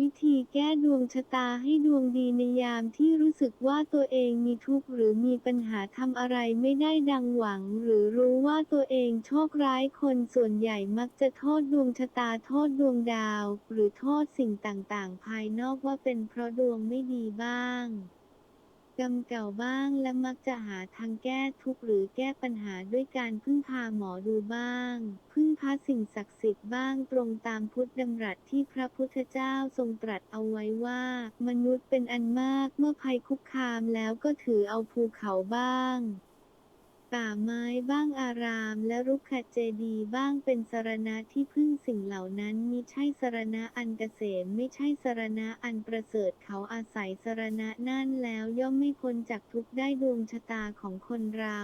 วิธีแก้ดวงชะตาให้ดวงดีในยามที่รู้สึกว่าตัวเองมีทุกข์หรือมีปัญหาทำอะไรไม่ได้ดังหวัง หรือรู้ว่าตัวเองโชคร้ายคนส่วนใหญ่มักจะโทษดวงชะตาโทษดวงดาว หรือโทษสิ่งต่างๆ ภายนอกว่าเป็นเพราะดวงไม่ดีบ้าง รรมเก่าบ้างและมักจะหาทางแก้ทุกข์หรือแก้ปัญหาด้วยการพึ่งพาหมอดูบ้าง พึ่งพาสิ่งศักดิ์สิทธิ์บ้างตรงตามพุทธดำรัสที่พระพุทธเจ้าทรงตรัสเอาไว้ว่า มนุษย์เป็นอันมากเมื่อภัยคุกคามแล้วก็ถือเอาภูเขาบ้าง ป่าไม้บ้างอาราม และรุกขเจดีบ้างเป็นสรณะที่พึ่งสิ่งเหล่านั้นมิใช่สรณะอันเกษมไม่ใช่สรณะอันประเสริฐเขาอาศัยสรณะนั่นแล้วย่อมไม่พ้นจากทุกข์ได้ดวงชะตาของคนเรา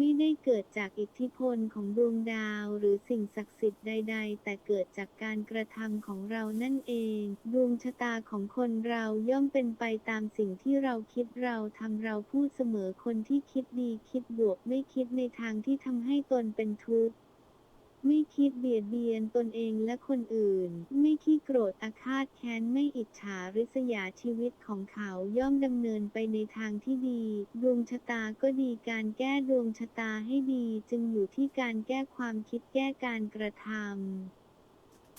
ไม่ได้เกิดจากอิทธิพลของดวงดาวหรือสิ่งศักดิ์สิทธิ์ใด ๆ แต่เกิดจากการกระทำของเรานั่นเอง ดวงชะตาของคนเราย่อมเป็นไปตามสิ่งที่เราคิดเราทำเราพูดเสมอคนที่คิดดีคิดบวกไม่คิดในทางที่ทำให้ตนเป็นทุกข์ ไม่คิดเบียดเบียนตนเองและคนอื่น ไม่ขี้โกรธอาฆาตแค้นไม่อิจฉาริษยาชีวิตของเขาย่อมดำเนินไปในทางที่ดี ดวงชะตาก็ดีการแก้ดวงชะตาให้ดี จึงอยู่ที่การแก้ความคิดแก้การกระทำ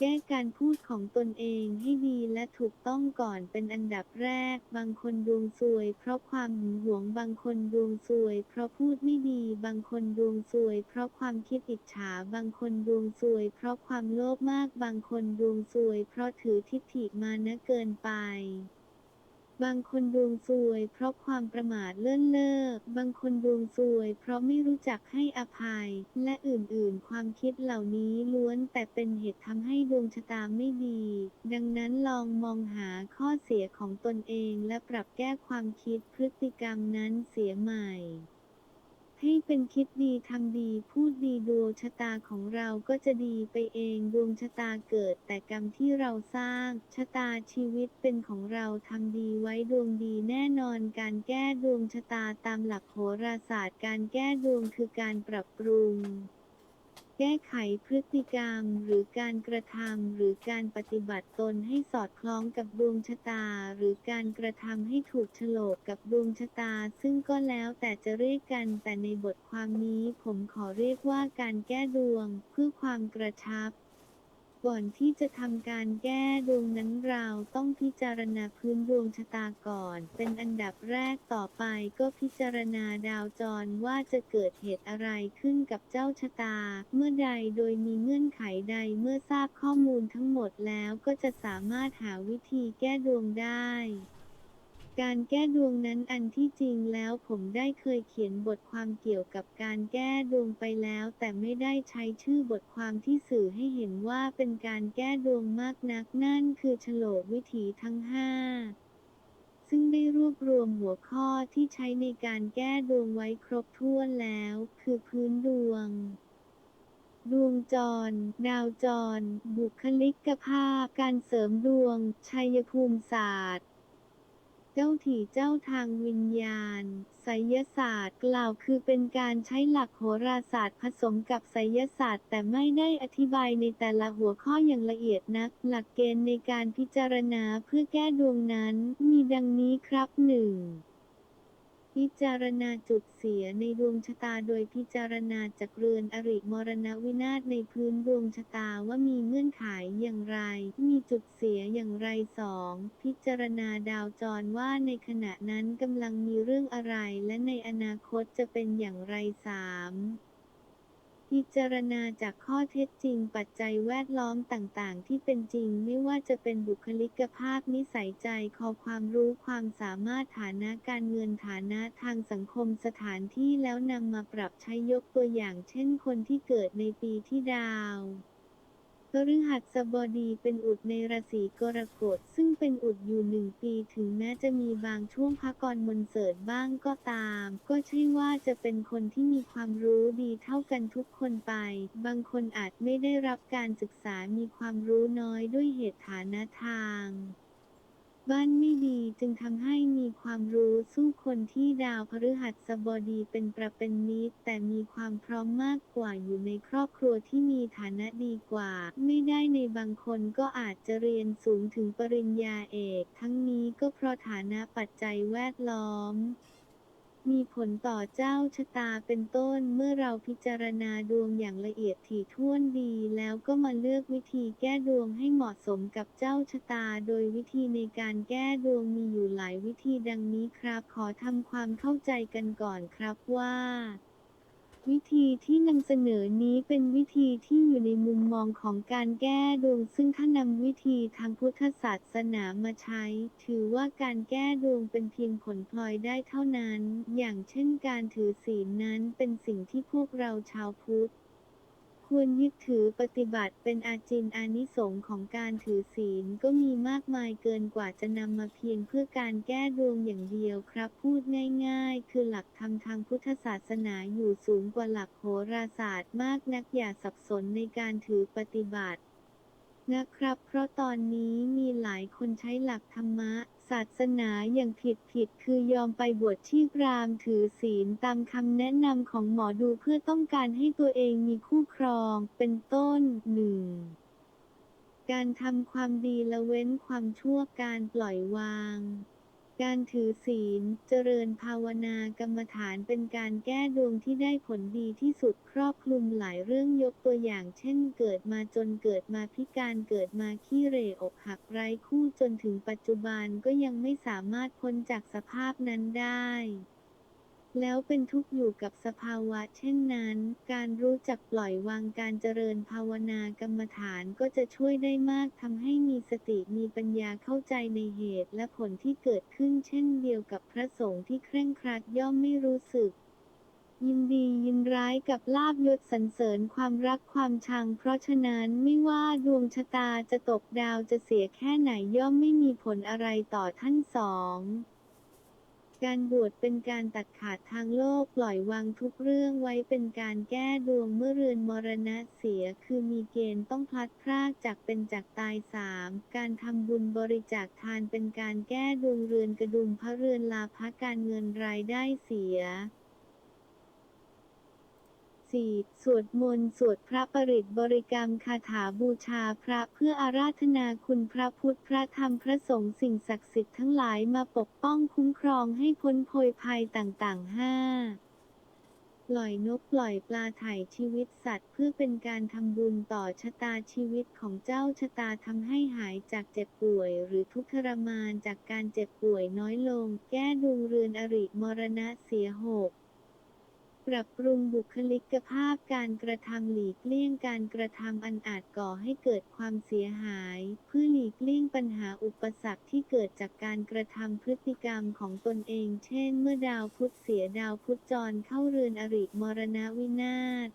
แก้การพูดของตนเองให้ดีและถูกต้องก่อนเป็นอันดับแรก บางคนดวงซวยเพราะความหึงหวง บางคนดวงซวยเพราะพูดไม่ดี บางคนดวงซวยเพราะความคิดอิจฉา บางคนดวงซวยเพราะความโลภมาก บางคนดวงซวยเพราะถือทิฏฐิมานะเกินไป บางคนดวงซวย เพราะความประมาทเลิ่นเล่อบางคนดวงซวย เพราะไม่รู้จักให้อภัย และอื่นๆ ความคิดเหล่านี้ล้วนแต่เป็นเหตุทำให้ดวงชะตาไม่ดี ดังนั้นลองมองหาข้อเสียของตนเองและปรับแก้ความคิดพฤติกรรมนั้นเสียใหม่ ให้เป็นคิดดีทำดีพูดดีดวงชะตาของเราก็จะดีไปเองดวงชะตาเกิดแต่กรรมที่เราสร้าง ชะตาชีวิตเป็นของเราทำดีไว้ดวงดีแน่นอนการแก้ดวงชะตาตามหลักโหราศาสตร์ การแก้ดวงคือการปรับปรุง แก้ไขพฤติกรรมหรือการกระทำหรือการปฏิบัติตนให้สอดคล้องกับดวงชะตา หรือการกระทำให้ถูกโฉลกกับดวงชะตา ซึ่งก็แล้วแต่จะเรียกกันแต่ในบทความนี้ผมขอเรียกว่าการแก้ดวงเพื่อความกระชับ ก่อนที่จะทำการแก้ดวงนั้นเราต้องพิจารณาพื้นดวงชะตาก่อน เป็นอันดับแรกต่อไปก็พิจารณาดาวจรว่าจะเกิดเหตุอะไรขึ้นกับเจ้าชะตา เมื่อใดโดยมีเงื่อนไขใดเมื่อทราบข้อมูลทั้งหมดแล้วก็จะสามารถหาวิธีแก้ดวงได้ การแก้ดวงนั้นอันที่จริงแล้วผมได้เคยเขียนบทความเกี่ยวกับการแก้ดวงไปแล้ว แต่ไม่ได้ใช้ชื่อบทความที่สื่อให้เห็นว่าเป็นการแก้ดวงมากนักนั่นคือโฉลกวิถีทั้งห้าซึ่งได้รวบรวมหัวข้อที่ใช้ในการแก้ดวงไว้ครบถ้วนแล้ว คือพื้นดวงดวงจร ดาวจร บุคลิกภาพ การเสริมดวง ชัยภูมิศาสตร์ เจ้าถี่เจ้าทางวิญญาณไสยศาสตร์กล่าวคือเป็นการใช้หลักโหราศาสตร์ผสมกับไสยศาสตร์ แต่ไม่ได้อธิบายในแต่ละหัวข้ออย่างละเอียดนัก หลักเกณฑ์ในการพิจารณาเพื่อแก้ดวงนั้น มีดังนี้ครับหนึ่ง พิจารณาจุดเสียในดวงชะตาโดยพิจารณาจากเรือนอริมรณวินาศในพื้นดวงชะตาว่ามีเงื่อนไขอย่างไร มีจุดเสียอย่างไรสองพิจารณาดาวจรว่าในขณะนั้นกำลังมีเรื่องอะไรและในอนาคตจะเป็นอย่างไรสาม พิจารณาจากข้อเท็จจริงปัจจัยแวดล้อมต่างๆ ที่เป็นจริงไม่ว่าจะเป็นบุคลิกภาพนิสัยใจคอความรู้ความสามารถฐานะการเงินฐานะทางสังคมสถานที่แล้วนำมาปรับใช้ยกตัวอย่าง เช่นคนที่เกิดในปีที่ดาว พฤหัสบดีเป็นอุดในราศีกรกฎซึ่งเป็นอุดอยู่หนึ่งปีถึงแม้จะมีบางช่วงพักกรมนเสริฐบ้างก็ตาม ก็ใช่ว่าจะเป็นคนที่มีความรู้ดีเท่ากันทุกคนไป บางคนอาจไม่ได้รับการศึกษามีความรู้น้อยด้วยเหตุฐานะทาง บ้านไม่ดีจึงทำให้มีความรู้สู้คนที่ดาวพฤหัสบดีเป็นประเป็นนิดแต่มีความพร้อมมากกว่าอยู่ในครอบครัวที่มีฐานะดีกว่า ไม่ได้ในบางคนก็อาจจะเรียนสูงถึงปริญญาเอก ทั้งนี้ก็เพราะฐานะปัจจัยแวดล้อม มีผลต่อเจ้าชะตาเป็นต้นเมื่อเราพิจารณาดวงอย่างละเอียดถี่ถ้วนดี แล้วก็มาเลือกวิธีแก้ดวงให้เหมาะสมกับเจ้าชะตา โดยวิธีในการแก้ดวงมีอยู่หลายวิธีดังนี้ครับ ขอทำความเข้าใจกันก่อนครับว่า วิธีที่นำเสนอนี้เป็นวิธีที่อยู่ในมุมมองของการแก้ดวง ซึ่งถ้านำวิธีทางพุทธศาสนามาใช้ ถือว่าการแก้ดวงเป็นเพียงผลพลอยได้เท่านั้น อย่างเช่นการถือศีลนั้นเป็นสิ่งที่พวกเราชาวพุทธ ควรยึดถือปฏิบัติเป็นอาจินอานิสงของการถือศีลก็มีมากมายเกินกว่าจะนำมาเพียงเพื่อการแก้ดวงอย่างเดียวครับ พูดง่ายๆ คือหลักธรรมทางพุทธศาสนาอยู่สูงกว่าหลักโหราศาสตร์มากนักอย่าสับสนในการถือปฏิบัตินะครับ เพราะตอนนี้มีหลายคนใช้หลักธรรมะ ศาสนาอย่างผิดผิดคือยอมไปบวชชีพรามถือศีลตามคำแนะนำของหมอดูเพื่อต้องการให้ตัวเองมีคู่ครอง เป็นต้นหนึ่งการทำความดีละเว้นความชั่วการปล่อยวาง การถือศีล เจริญภาวนากรรมฐานเป็นการแก้ดวงที่ได้ผลดีที่สุดครอบคลุมหลายเรื่องยกตัวอย่าง เช่น เกิดมาจนเกิดมาพิการเกิดมาขี้เหร่อกหักไร้คู่จนถึงปัจจุบันก็ยังไม่สามารถพ้นจากสภาพนั้นได้ แล้วเป็นทุกข์อยู่กับสภาวะเช่นนั้น การรู้จักปล่อยวางการเจริญภาวนากรรมฐานก็จะช่วยได้มากทำให้มีสติมีปัญญาเข้าใจในเหตุและผลที่เกิดขึ้นเช่นเดียวกับพระสงฆ์ที่เคร่งครัดย่อมไม่รู้สึกยินดียินร้ายกับลาบยศสรรเสริญความรักความชัง เพราะฉะนั้นไม่ว่าดวงชะตาจะตกดาวจะเสียแค่ไหนย่อมไม่มีผลอะไรต่อท่านสอง การบวชเป็นการตัดขาดทางโลกปล่อยวางทุกเรื่องไว้เป็นการแก้ดวงเมื่อเรือนมรณะเสียคือมีเกณฑ์ต้องพลัดพรากจากเป็นจากตายสามการทำบุญบริจาคทานเป็นการแก้ดวงเรือนกระดุมพระเรือนลาภการเงินรายได้เสีย 4. สวดมนต์สวดพระปริตบริกรรมคาถาบูชาพระเพื่ออาราธนาคุณพระพุทธพระธรรมพระสงฆ์สิ่งศักดิ์สิทธิ์ทั้งหลายมาปกป้องคุ้มครองให้พ้นโพยภัยต่างๆห้าปล่อยนกปล่อยปลาถ่ายชีวิตสัตว์ เพื่อเป็นการทำบุญต่อชะตาชีวิตของเจ้าชะตาทำให้หายจากเจ็บป่วย หรือทุกข์ทรมานจากการเจ็บป่วยน้อยลง แก้ดวงเรือนอริมรณะเสียหก ปรับปรุงบุคลิกภาพการกระทำหลีกเลี่ยงการกระทำอันอาจก่อให้เกิดความเสียหาย เพื่อหลีกเลี่ยงปัญหาอุปสรรคที่เกิดจากการกระทำพฤติกรรมของตนเอง เช่น เมื่อดาวพุธเสียดาวพุธจรเข้าเรือนอริมรณวินาศ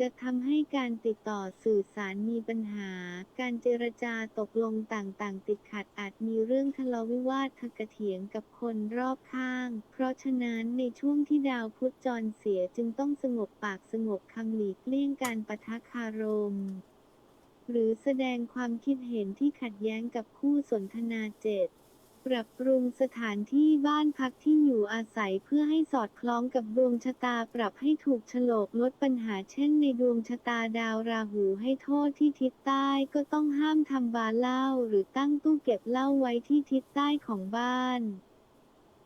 จะทำให้การติดต่อสื่อสารมีปัญหา การเจรจาตกลงต่างๆ ติดขัดอาจมีเรื่องทะเลาะวิวาททะกเถียงกับคนรอบข้าง เพราะฉะนั้นในช่วงที่ดาวพุธจรเสียจึงต้องสงบปากสงบคำหลีกเลี่ยงการปะทะคารม หรือแสดงความคิดเห็นที่ขัดแย้งกับคู่สนทนาเจ็ด ปรับปรุงสถานที่บ้านพักที่อยู่อาศัยเพื่อให้สอดคล้องกับดวงชะตาปรับให้ถูกฉลกลดปัญหาเช่นในดวงชะตาดาวราหูให้โทษที่ทิศใต้ก็ต้องห้ามทำบาร์เหล้าหรือตั้งตู้เก็บเหล้าไว้ที่ทิศใต้ของบ้าน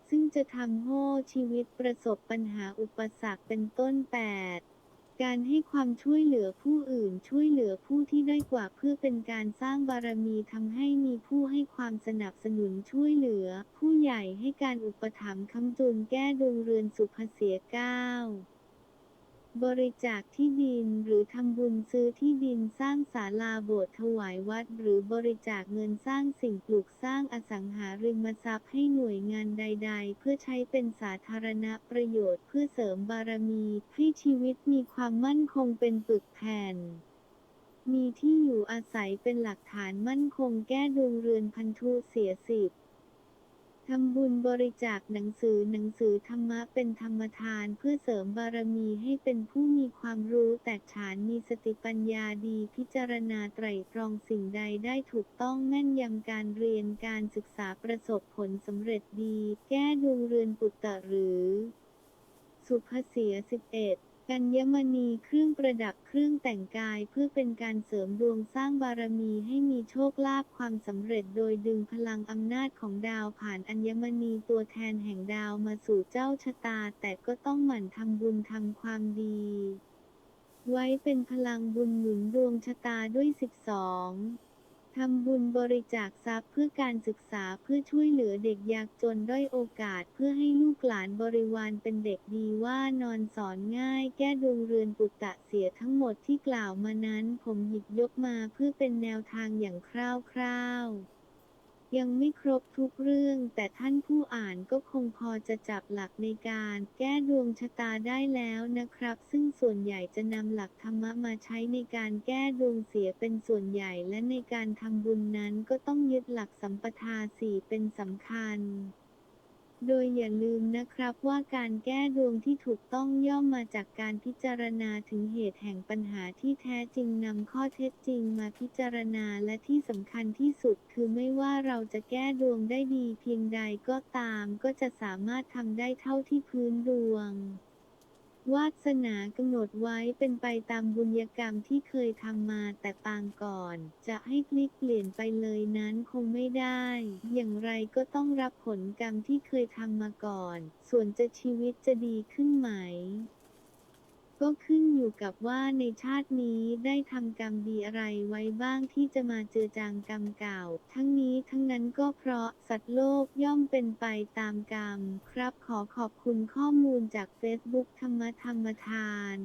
ซึ่งจะทำให้ชีวิตประสบปัญหาอุปสรรคเป็นต้น8 การให้ความช่วยเหลือผู้อื่นช่วยเหลือผู้ที่ได้กว่าเพื่อเป็นการสร้างบารมีทำให้มีผู้ให้ความสนับสนุนช่วยเหลือ ผู้ใหญ่ให้การอุปถัมภ์คำจุนแก้ดวงเรือนสุภเสียเก้า บริจาคที่ดินหรือทำบุญซื้อที่ดินสร้างศาลาโบสถ์ถวายวัด หรือบริจาคเงินสร้างสิ่งปลูกสร้างอสังหาริมทรัพย์ให้หน่วยงานใด ๆ เพื่อใช้เป็นสาธารณประโยชน์เพื่อเสริมบารมีให้ชีวิตมีความมั่นคงเป็นปึกแผ่นมีที่อยู่อาศัยเป็นหลักฐานมั่นคงแก้ดวงเรือนพันธุเสียสิบ ทำบุญบริจาคหนังสือหนังสือธรรมะเป็นธรรมทานเพื่อเสริมบารมีให้เป็นผู้มีความรู้แตกฉานมีสติปัญญาดีพิจารณาไตรตรองสิ่งใดได้ถูกต้องแม่นยำการเรียนการศึกษาประสบผลสำเร็จดี แก้ดวงเรือนปุตตะหรือ สุภเสีย11 กัญญมณีเครื่องประดับเครื่องแต่งกายเพื่อเป็นการเสริมดวงสร้างบารมีให้มีโชคลาภความสำเร็จโดยดึงพลังอำนาจของดาวผ่านอัญมณีตัวแทนแห่งดาวมาสู่เจ้าชะตา แต่ก็ต้องหมั่นทำบุญทำความดี ไว้เป็นพลังบุญหนุนดวงชะตาด้วย 12 ทำบุญบริจาคทรัพย์เพื่อการศึกษาเพื่อช่วยเหลือเด็กยากจนด้อยโอกาสเพื่อให้ลูกหลานบริวารเป็นเด็กดีว่านอนสอนง่าย แก้ดวงเรือนปุตตะเสียทั้งหมดที่กล่าวมานั้น ผมหยิบยกมาเพื่อเป็นแนวทางอย่างคร่าวๆ ยังไม่ครบทุกเรื่อง แต่ท่านผู้อ่านก็คงพอจะจับหลักในการแก้ดวงชะตาได้แล้วนะครับ ซึ่งส่วนใหญ่จะนำหลักธรรมะมาใช้ในการแก้ดวงเสียเป็นส่วนใหญ่และในการทำบุญนั้นก็ต้องยึดหลักสัมปทาสี่เป็นสำคัญ โดยอย่าลืมนะครับว่าการแก้ดวงที่ถูกต้องย่อมมาจากการพิจารณาถึงเหตุแห่งปัญหาที่แท้จริงนำข้อเท็จจริงมาพิจารณาและที่สำคัญที่สุดคือไม่ว่าเราจะแก้ดวงได้ดีเพียงใดก็ตามก็จะสามารถทำได้เท่าที่พื้นดวง วาสนากำหนดไว้เป็นไปตามบุญญกรรมที่เคยทำมาแต่ปางก่อน จะให้พลิกเปลี่ยนไปเลยนั้นคงไม่ได้ อย่างไรก็ต้องรับผลกรรมที่เคยทำมาก่อน ส่วนจะชีวิตจะดีขึ้นไหม ก็ขึ้นอยู่กับว่าในชาตินี้ได้ทำกรรมดีอะไรไว้บ้างที่จะมาเจือจางกรรมเก่า ทั้งนี้ทั้งนั้นก็เพราะสัตว์โลกย่อมเป็นไปตามกรรม ครับขอขอบคุณข้อมูลจาก Facebook ธรรมธรรมทาน